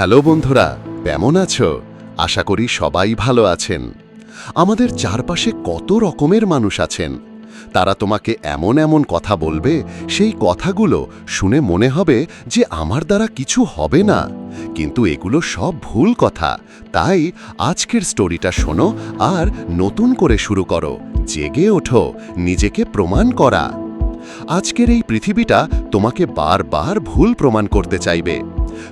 Hello বন্ধুরা, কেমন আছো? আশা করি সবাই ভালো আছেন। আমাদের চারপাশে কত রকমের মানুষ আছেন। তারা তোমাকে এমন এমন কথা বলবে, সেই কথাগুলো শুনে মনে হবে যে আমার দ্বারা কিছু হবে না। কিন্তু এগুলো সব ভুল কথা। তাই আজকের স্টোরিটা শোনো আর নতুন করে শুরু করো। জেগে ওঠো, নিজেকে প্রমাণ করা। আজকের এই পৃথিবীটা তোমাকে বারবার ভুল প্রমাণ করতে চাইবে।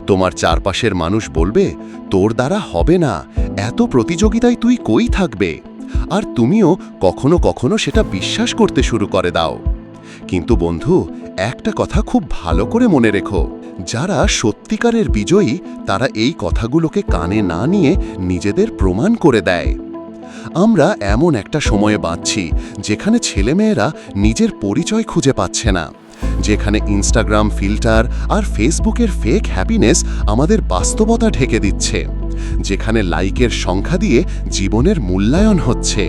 তোমার চারপাশের মানুষ বলবে, তোর দ্বারা হবে না। এত প্রতিযোগিতায় তুই কই থাকবে? আর তুমিও কখনো কখনো সেটা বিশ্বাস করতে শুরু করে দাও। কিন্তু বন্ধু, একটা কথা খুব ভালো করে মনে রেখো। যারা সত্যিকারের বিজয়ী, তারা এই কথাগুলোকে কানে না নিয়ে নিজেদের প্রমাণ করে দেয়। আমরা এমন একটা সময়ে বাঁচছি, যেখানে ছেলেমেয়েরা নিজের পরিচয় খুঁজে পাচ্ছে না। যেখানে ইনস্টাগ্রাম ফিল্টার আর ফেসবুকের ফেক হ্যাপিনেস আমাদের বাস্তবতা ঢেকে দিচ্ছে, যেখানে লাইকের সংখ্যা দিয়ে জীবনের মূল্যায়ন হচ্ছে।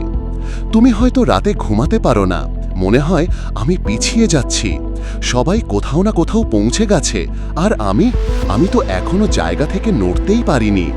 তুমি হয়তো রাতে ঘুমাতে পারো না, মনে হয় আমি পিছিয়ে যাচ্ছি, সবাই কোথাও না কোথাও পৌঁছে গেছে, আর আমি আমি তো এখনও জায়গা থেকে নড়তেই পারিনি।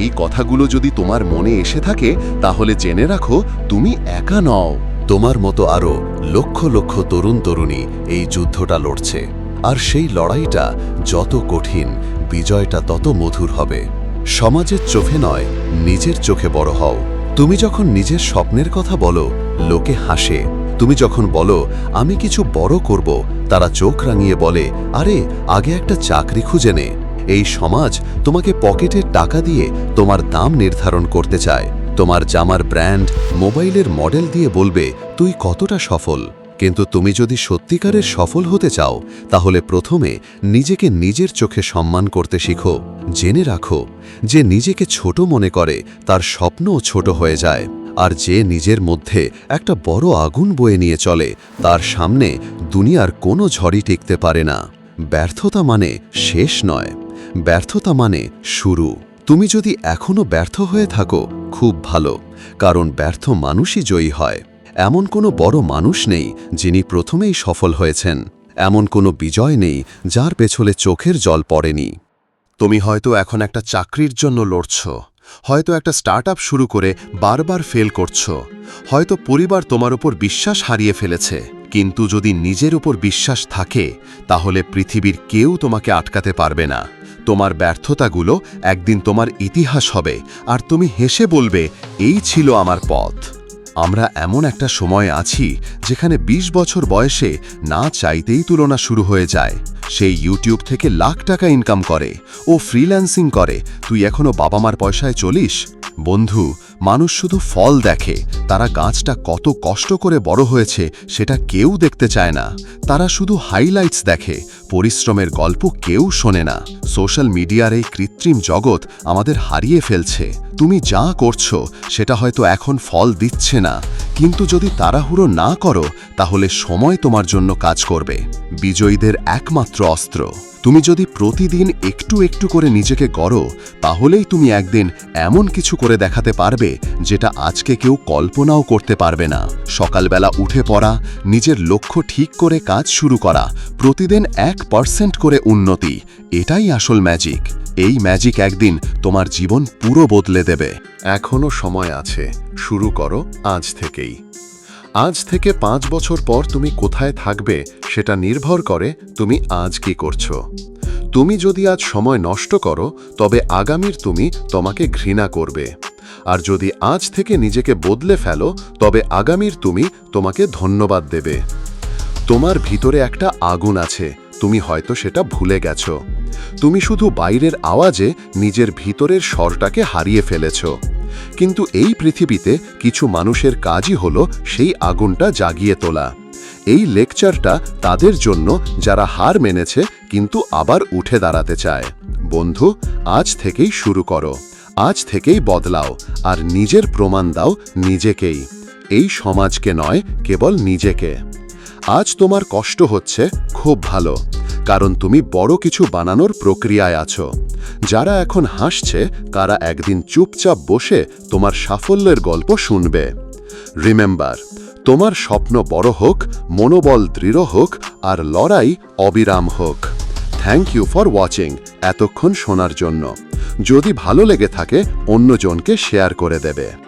এই কথাগুলো যদি তোমার মনে এসে থাকে, তাহলে জেনে রাখো তুমি একা নও। তোমার মতো আরও লক্ষ লক্ষ তরুণ তরুণী এই যুদ্ধটা লড়ছে। আর সেই লড়াইটা যত কঠিন, বিজয়টা তত মধুর হবে। সমাজের চোখে নয়, নিজের চোখে বড় হও। তুমি যখন নিজের স্বপ্নের কথা বলো, লোকে হাসে। তুমি যখন বলো, আমি কিছু বড় করব তারা চোখ রাঙিয়ে বলে, আরে, আগে একটা চাকরি খুঁজে নে। এই সমাজ তোমাকে পকেটের টাকা দিয়ে তোমার দাম নির্ধারণ করতে চায়। তোমার জামার ব্র্যান্ড মোবাইলের মডেল দিয়ে বলবে, তুই কতটা সফল? কিন্তু তুমি যদি সত্যিকারের সফল হতে চাও, তাহলে প্রথমে নিজেকে নিজের চোখে সম্মান করতে শিখো, জেনে রাখো যে নিজেকে ছোট মনে করে তার স্বপ্নও ছোট হয়ে যায় আর যে নিজের মধ্যে একটা বড় আগুন বয়ে নিয়ে চলে, তার সামনে দুনিয়ার কোনো ঝড়ই টিকতে পারে না। ব্যর্থতা মানে শেষ নয়, ব্যর্থতা মানে শুরু। তুমি যদি এখনও ব্যর্থ হয়ে থাকো, খুব ভালো, কারণ ব্যর্থ মানুষই জয়ী হয়। এমন কোনো বড় মানুষ নেই যিনি প্রথমেই সফল হয়েছেন। এমন কোনো বিজয় নেই যার পেছলে চোখের জল পড়েনি। তুমি হয়তো এখন একটা চাকরির জন্য লড়ছ, হয়তো একটা স্টার্ট শুরু করে বারবার ফেল করছ, হয়তো পরিবার তোমার উপর বিশ্বাস হারিয়ে ফেলেছে। কিন্তু যদি নিজের উপর বিশ্বাস থাকে, তাহলে পৃথিবীর কেউ তোমাকে আটকাতে পারবে না। তোমার ব্যর্থতাগুলো একদিন তোমার ইতিহাস হবে, আর তুমি হেসে বলবে, এই ছিল আমার পথ। আমরা এমন একটা সময় আছি, যেখানে ২০ বছর বয়সে না চাইতেই তুলনা শুরু হয়ে যায়। সেই ইউটিউব থেকে লাখ টাকা ইনকাম করে, ও ফ্রিল্যান্সিং করে। তুই এখনও বাবা মার পয়সায় চলিস? বন্ধু, মানুষ শুধু ফল দেখে। তারা গাছটা কত কষ্ট করে বড় হয়েছে, সেটা কেউ দেখতে চায় না। তারা শুধু হাইলাইটস দেখে। পরিশ্রমের গল্প কেউ শোনে না। সোশ্যাল মিডিয়ার এই কৃত্রিম জগৎ আমাদের হারিয়ে ফেলছে। তুমি যা করছ, সেটা হয়তো এখন ফল দিচ্ছে না। কিন্তু যদি তাড়াহুড়ো না করো, তাহলে সময় তোমার জন্য কাজ করবে। বিজয়ীদের একমাত্র অস্ত্র। তুমি যদি প্রতিদিন একটু একটু করে নিজেকে গড়ো, তাহলেই তুমি একদিন এমন কিছু করে দেখাতে পারবে যেটা আজকে কেউ কল্পনাও করতে পারবে না। সকালবেলা উঠে পড়া, নিজের লক্ষ্য ঠিক করে কাজ শুরু করা, প্রতিদিন এক পার্সেন্ট করে উন্নতি, এটাই আসল ম্যাজিক এই ম্যাজিক একদিন তোমার জীবন পুরো বদলে দেবে। এখনও সময় আছে, শুরু করো আজ থেকেই। আজ থেকে পাঁচ বছর পর তুমি কোথায় থাকবে সেটা নির্ভর করে তুমি আজ কি করছ। তুমি যদি আজ সময় নষ্ট করো, তবে আগামীর তুমি তোমাকে ঘৃণা করবে। আর যদি আজ থেকে নিজেকে বদলে ফেলো, তবে আগামীর তুমি তোমাকে ধন্যবাদ দেবে। তোমার ভিতরে একটা আগুন আছে, তুমি হয়তো সেটা ভুলে গেছো। তুমি শুধু বাইরের আওয়াজে নিজের ভিতরের স্বরটাকে হারিয়ে ফেলেছ। কিন্তু এই পৃথিবীতে কিছু মানুষের কাজই হলো সেই আগুনটা জাগিয়ে তোলা। এই লেকচারটা তাদের জন্য যারা হার মেনেছে কিন্তু আবার উঠে দাঁড়াতে চায়। বন্ধু, আজ থেকেই শুরু করো। আজ থেকেই বদলাও আর নিজের প্রমাণ দাও নিজেকেই। এই সমাজকে নয়, কেবল নিজেকে। আজ তোমার কষ্ট হচ্ছে, খুব ভালো। কারণ তুমি বড় কিছু বানানোর প্রক্রিয়ায় আছো। যারা এখন হাসছে, তারা একদিন চুপচাপ বসে তোমার সাফল্যের গল্প শুনবে। রিমেম্বার তোমার স্বপ্ন বড় হোক, মনোবল দৃঢ় হোক, আর লড়াই অবিরাম হোক। থ্যাংক ইউ ফর ওয়াচিং এতক্ষণ শোনার জন্য। যদি ভালো লেগে থাকে, অন্যজনকে শেয়ার করে দেবে।